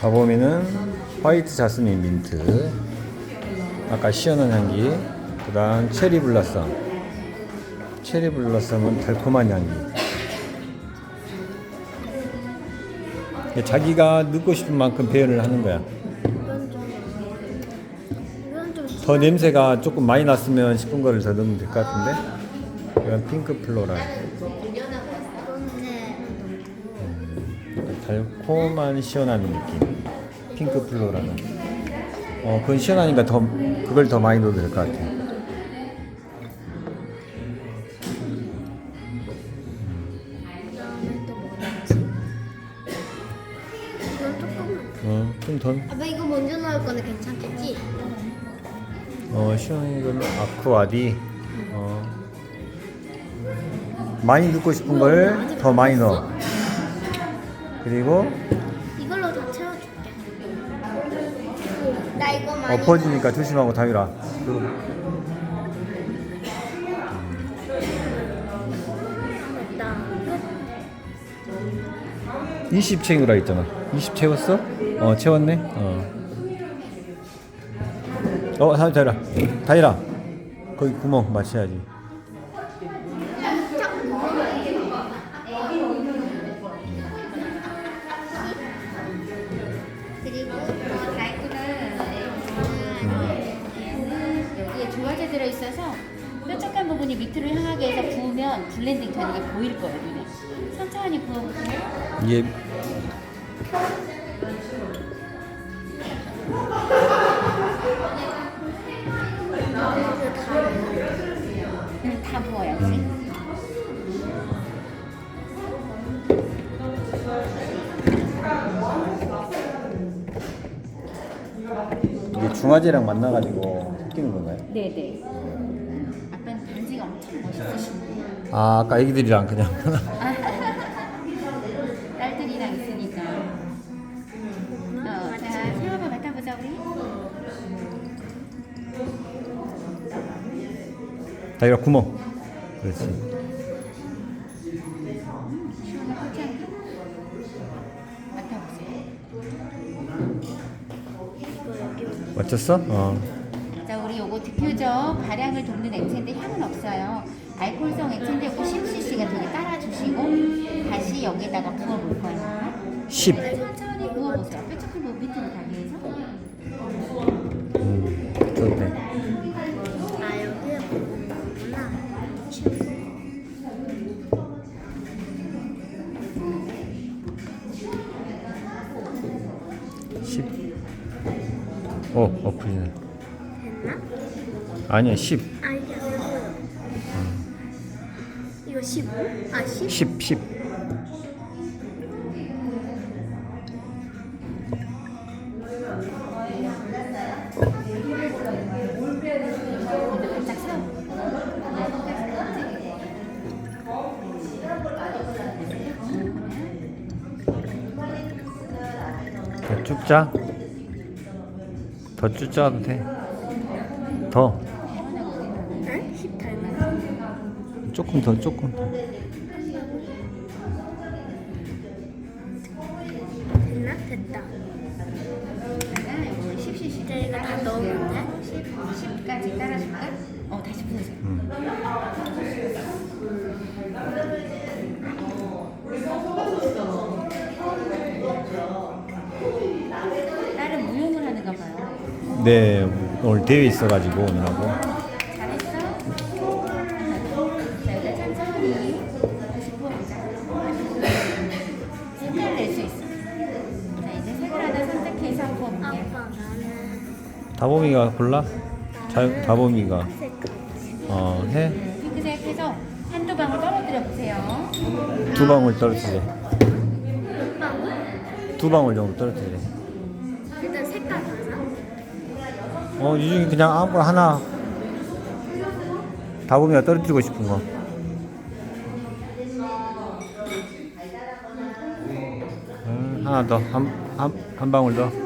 가보면은 화이트 자스민 민트 아까 시원한 향기 그 다음 체리 블라썸. 체리 블라썸은 달콤한 향기. 자기가 넣고 싶은 만큼 배열을 하는 거야. 더 냄새가 조금 많이 났으면 싶은 거를 더 넣으면 될 것 같은데? 이건 핑크 플로랄 네. 달콤한 시원한 느낌 핑크 플로라는 어 그건 시원하니까 더 그걸 더 많이 넣어도 될 것 같아? 이건 조금만. 어 좀 더 아빠 이거 먼저 넣을 건데 괜찮겠지? 어, 시원한 건 아쿠아디 어 많이 넣고 싶은 걸 더 많이 넣어 그리고 엎어지니까 조심하고 다유라. 그, 나20 채우라 했잖아. 20 채웠어? 어 채웠네? 어. 어, 다- 다이라. 다이라. 거기 구멍 맞춰야지 밑으로 향하게 해서 부으면 블렌딩 되는 게 보일 거예요 눈에. 천천히 부어보세요. 이게 응, 다 부어야지. 이게 중화제랑 만나가지고 섞이는 건가요? 네네. 있으신데 아 아까 애기들이랑 그냥 딸들이랑 있으니까. 어, 자, 새우를 맡아보자 우리. 다이라 구멍 그렇지 시원한 포장기. 맡아보세요. 맞췄어? 어 자, 우리 요거 디퓨저 발향을 돕는 액체인데 향은 없어요. 알코올성 요거 10cc가 되게 따라주시고 다시 여기다가 부어볼 거예요. 10 천천히 부어보세요. 뾰족한 부분 밑으로 가게 해서. 음, 좋네 아 여기에 보는 거구나. 10 어, 엎어지네 됐나? 아니야 10 이거 15? 아 10? 10 10 근데 바짝 사. 더 쭉자 더 쭉자도 돼 더 조금 더 조금 더 됐나? 됐다. 요거 10cc. 이제 이거 다 넣으면 돼? 10, 10까지 따라줄까? 어, 다시. 음. 딸은 무용을 하는가 봐요. 네 오늘 대회 있어가지고 오느라고 다보미가 골라? 자, 다보미가 색깔. 어해 네, 핑크색 해서 한두 방울 떨어뜨려 보세요. 두 방울 떨어뜨려 빵? 두 방울 정도 떨어뜨려 일단 색깔 하나. 어, 이 중에 그냥 아무거나 하나 다보미가 떨어뜨리고 싶은 거. 음, 하나 더, 한, 한, 한 방울 더.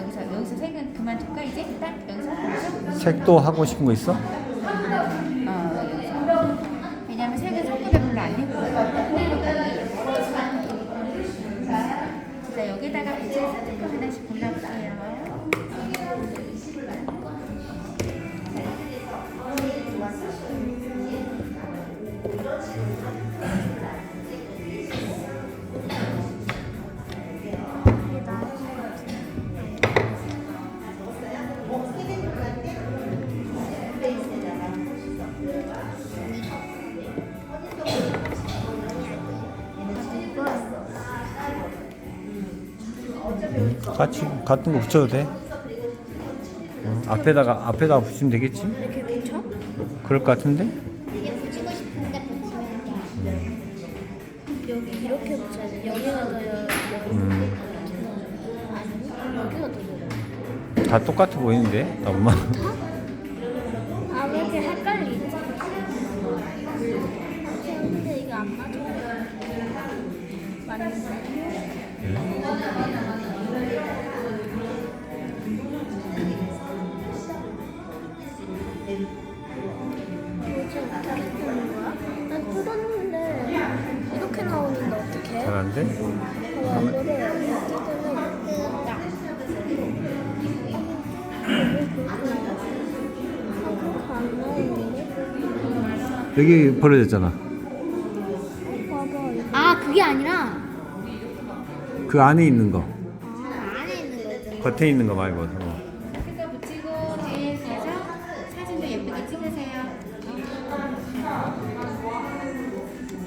여기서 여기서 색은 그만둘까 이제? 딱 여기서? 색도 하고 싶은 거 있어? 어 여기서 왜냐면 색은 성급에 별로 안 예뻐요 자 여기다가 붙일 스티커 하나씩 골라보 같이 같은 거 붙여도 돼. 어, 앞에다가 앞에다가 붙이면 되겠지? 이렇게 붙여? 그럴 것 같은데? 이게 붙이고 싶은데 붙이면 돼 여기 이렇게 붙여야 돼. 여기가 더. 음, 여기가 더 여. 다 똑같아 보이는데, 나 엄마. 아, 왜 이렇게 헷갈리지? 근데 이게 안 맞아. 맞는데? 뭐 안? 여기. 이거. 아, 그게 아니라 그 안에 있는 거. 겉에 있는 거 말고. 어. 스티커 붙이고 뒤에 가서 사진도 예쁘게 찍으세요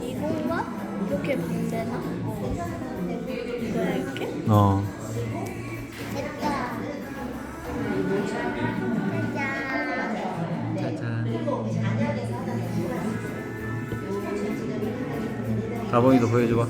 이건가? 이렇게 반대나? 이거야 이렇게? 어. 됐다. 짜잔. 짜잔. 다봉이도 보여줘봐.